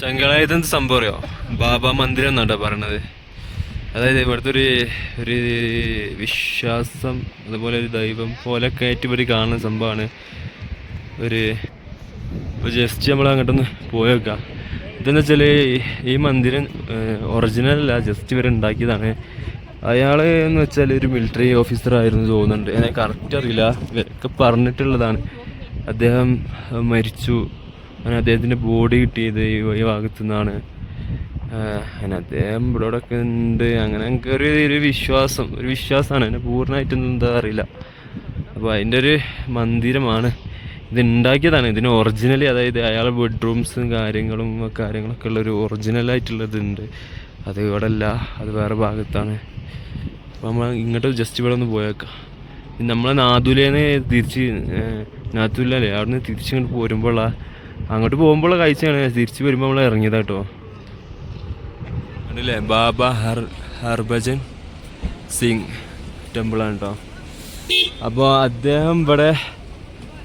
ചങ്കള ഇതെന്ത് സംഭവം അറിയോ? ബാബ മന്ദിരം എന്നാട്ടോ പറയണത്. അതായത് ഇവിടുത്തെ ഒരു ഒരു വിശ്വാസം അതുപോലെ ഒരു ദൈവം പോലെ കയറ്റി ഇവർ കാണുന്ന സംഭവമാണ്. ഒരു ഇപ്പോൾ ജസ്റ്റ് നമ്മൾ അങ്ങോട്ടൊന്ന് പോയേക്കാം ഇതെന്ന് വെച്ചാൽ ഈ മന്ദിരം ഒറിജിനൽ അല്ല ജസ്റ്റ് ഇവർ ഉണ്ടാക്കിയതാണ്. അയാൾ എന്ന് വെച്ചാൽ ഒരു മിലിറ്ററി ഓഫീസർ ആയിരുന്നു തോന്നുന്നുണ്ട്. എനിക്ക് കറക്റ്റ് അറിയില്ല. ഇവരൊക്കെ പറഞ്ഞിട്ടുള്ളതാണ്. അദ്ദേഹം മരിച്ചു. അങ്ങനെ അദ്ദേഹത്തിന്റെ ബോഡി കിട്ടിയത് ഈ ഭാഗത്തു നിന്നാണ് അങ്ങനെ അദ്ദേഹം ഇവിടെയൊക്കെ ഉണ്ട്. അങ്ങനെ എനിക്ക് ഒരു ഒരു വിശ്വാസം ഒരു വിശ്വാസമാണ്. എന്നെ പൂർണമായിട്ടൊന്നും എന്താ അറിയില്ല. അപ്പോൾ അതിന്റെ ഒരു മന്ദിരമാണ്. ഇത് ഉണ്ടാക്കിയതാണ്. ഇതിന് ഒറിജിനലി അതായത് അയാളെ ബെഡ്റൂംസും കാര്യങ്ങളും കാര്യങ്ങളൊക്കെ ഉള്ള ഒരു ഒറിജിനലായിട്ടുള്ളതുണ്ട് അത് ഇവിടെ അല്ല. അത് വേറെ ഭാഗത്താണ്. അപ്പോൾ നമ്മൾ ഇങ്ങോട്ട് ജസ്റ്റ് ഇവിടെ ഒന്ന് പോയേക്കാം. നമ്മളെ നാദുലേന്ന് തിരിച്ച് നാത്തുലല്ലേ അവിടെ നിന്ന് തിരിച്ചിങ്ങോട്ട് പോരുമ്പോഴാ അങ്ങോട്ട് പോകുമ്പോഴുള്ള കാഴ്ചയാണ് തിരിച്ച് വരുമ്പോൾ നമ്മൾ ഇറങ്ങിയതാട്ടോ. കണ്ടില്ലേ? ബാബ ഹർ ഹർഭജൻ സിംഗ് ടെമ്പിളാണ് കേട്ടോ അപ്പോൾ അദ്ദേഹം ഇവിടെ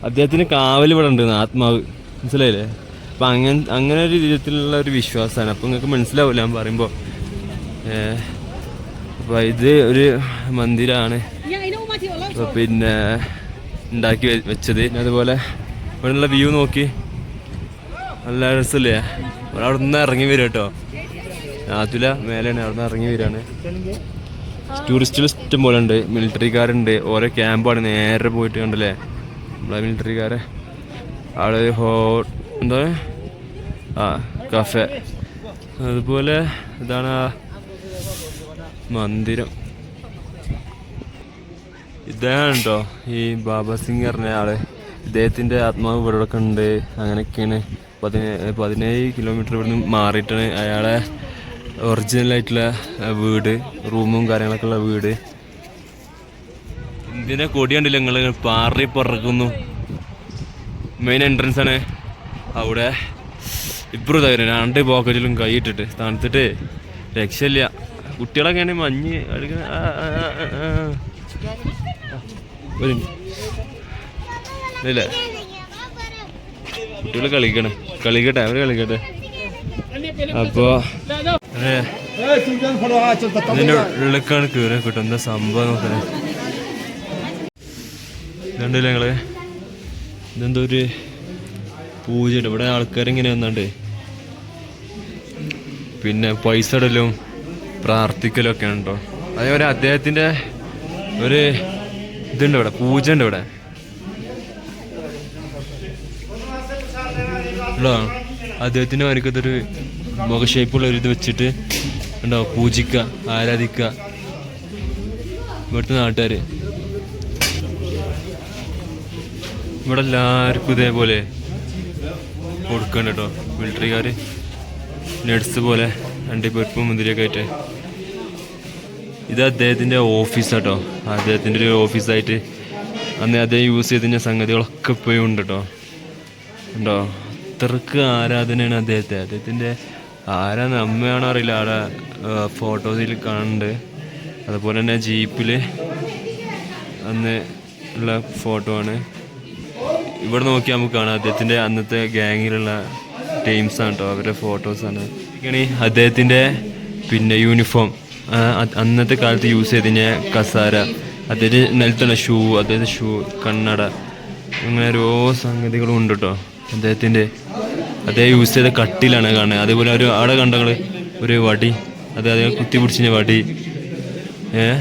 അദ്ദേഹത്തിന് കാവൽ ഇവിടെ ഉണ്ട് ആത്മാവ്. മനസ്സിലായില്ലേ? അപ്പം അങ്ങനെ അങ്ങനെ ഒരു രീതിയിലുള്ള ഒരു വിശ്വാസമാണ്. അപ്പം നിങ്ങൾക്ക് മനസ്സിലാവില്ല ഞാൻ പറയുമ്പോൾ അപ്പോൾ ഇത് ഒരു മന്ദിരമാണ് അപ്പോൾ പിന്നെ ഉണ്ടാക്കി വെച്ചത്. അതുപോലെ ഇവിടെയുള്ള വ്യൂ നോക്കി. നല്ല രസമില്ലേ? അവിടെ നിന്ന് ഇറങ്ങി വരും കേട്ടോ. ആതുല മേലെയാണ് അവിടെ നിന്ന് ഇറങ്ങി വരികയാണ്. ടൂറിസ്റ്റുകൾ ഇഷ്ടം പോലെ ഉണ്ട്. മിലിറ്ററിക്കാരുണ്ട്. ഓരോ ക്യാമ്പാണ്. നേരെ പോയിട്ട് കണ്ടല്ലേ? നമ്മളെ മിലിറ്ററിക്കാരെ. അവിടെ ഹോ എന്താ? ആ കഫെ. അതുപോലെ ഇതാണ് മന്ദിരം. ഇദ്ദേഹമാണ് കേട്ടോ ഈ ബാബ സിംഗ് പറഞ്ഞ ആൾ. ഇദ്ദേഹത്തിന്റെ ആത്മാവ് ഇവിടെ ഉണ്ട്. അങ്ങനെയൊക്കെയാണ്. പതിനേ പതിനേഴ് കിലോമീറ്റർ ഇവിടുന്ന് മാറിയിട്ടാണ് അയാളെ ഒറിജിനൽ ആയിട്ടുള്ള വീട് റൂമും കാര്യങ്ങളൊക്കെ ഉള്ള വീട്. ഇന്ത്യനെ കൊടി കണ്ടില്ല നിങ്ങൾ പാറി പറക്കുന്നു. മെയിൻ എൻട്രൻസ് ആണ്. അവിടെ ഇപ്പുറം തകരം രണ്ട് പോക്കറ്റിലും കൈയിട്ടിട്ട് തണുത്തിട്ട് രക്ഷയില്ല. കുട്ടികളൊക്കെ ആണെങ്കിൽ മഞ്ഞ് മിനിറ്റ്. ഇല്ലേ? കുട്ടികൾ കളിക്കണം. കളിക്കട്ടെ അവർ കളിക്കട്ടെ. അപ്പോ ഏ, ഇതിന്റെ ഉള്ളിലേക്കാണ് കിട്ടും എന്താ സംഭവം നോക്കണേ ഞങ്ങൾ ഇതെന്തോ ഒരു പൂജയുണ്ട്. ഇവിടെ ആൾക്കാരിങ്ങനെ വന്നാണ്ട്. പിന്നെ പൈസ ഇടലും പ്രാർത്ഥിക്കലും ഒക്കെ ഉണ്ടോ? അതേപോലെ അദ്ദേഹത്തിന്റെ ഒരു ഇതുണ്ട് ഇവിടെ പൂജ ഉണ്ട് ഇവിടെ. ഉണ്ടോ അദ്ദേഹത്തിന്റെ വനക്കത്തൊരു മുഖഷേപ്പുള്ള ഒരു ഇത് വെച്ചിട്ട് ഉണ്ടാവും പൂജിക്ക ആരാധിക്ക ഇവിടുത്തെ നാട്ടുകാര്. ഇവിടെ എല്ലാവർക്കും ഇതേപോലെ കൊടുക്കണ്ട കേട്ടോ മിലിറ്ററിക്കാർ നഴ്സ് പോലെ അണ്ടിപ്പരിപ്പും മുന്തിരിയൊക്കെ ആയിട്ട്. ഇത് അദ്ദേഹത്തിന്റെ ഓഫീസാട്ടോ അദ്ദേഹത്തിന്റെ ഒരു ഓഫീസായിട്ട് അന്ന് അദ്ദേഹം യൂസ് ചെയ്തിന്റെ സംഗതികളൊക്കെ ഇപ്പോഴും ഉണ്ട് കേട്ടോ ഉണ്ടോ? അത്രയ്ക്ക് ആരാധനയാണ് അദ്ദേഹത്തെ. അദ്ദേഹത്തിന്റെ ആരാന്ന് അമ്മയാണോ അറിയില്ല. ആടെ ഫോട്ടോസിൽ കാണുന്നുണ്ട് അതുപോലെ തന്നെ ജീപ്പിൽ അന്ന് ഉള്ള ഫോട്ടോ ആണ്. ഇവിടെ നോക്കിയാൽ നമുക്ക് കാണാം. അദ്ദേഹത്തിന്റെ അന്നത്തെ ഗ്യാങ്ങിലുള്ള ടീംസ് ആണ് കേട്ടോ അവരുടെ ഫോട്ടോസാണ് ഇങ്ങനെ അദ്ദേഹത്തിന്റെ പിന്നെ യൂണിഫോം. അന്നത്തെ കാലത്ത് യൂസ് ചെയ്തിരുന്ന കസാര. അദ്ദേഹത്തിന് നിലത്തുള്ള ഷൂ അദ്ദേഹത്തെ ഷൂ കണ്ണട. അങ്ങനെ ഓരോ സംഗതികളും ഉണ്ട് കേട്ടോ അദ്ദേഹത്തിന്റെ അദ്ദേഹം യൂസ് ചെയ്ത കട്ടിലാണ് കാണുന്നത്. അതേപോലെ ഒരു അവിടെ കണ്ടങ്ങൾ ഒരു വടി. അത് അദ്ദേഹം കുത്തി പിടിച്ചിന് വടി. ഏ?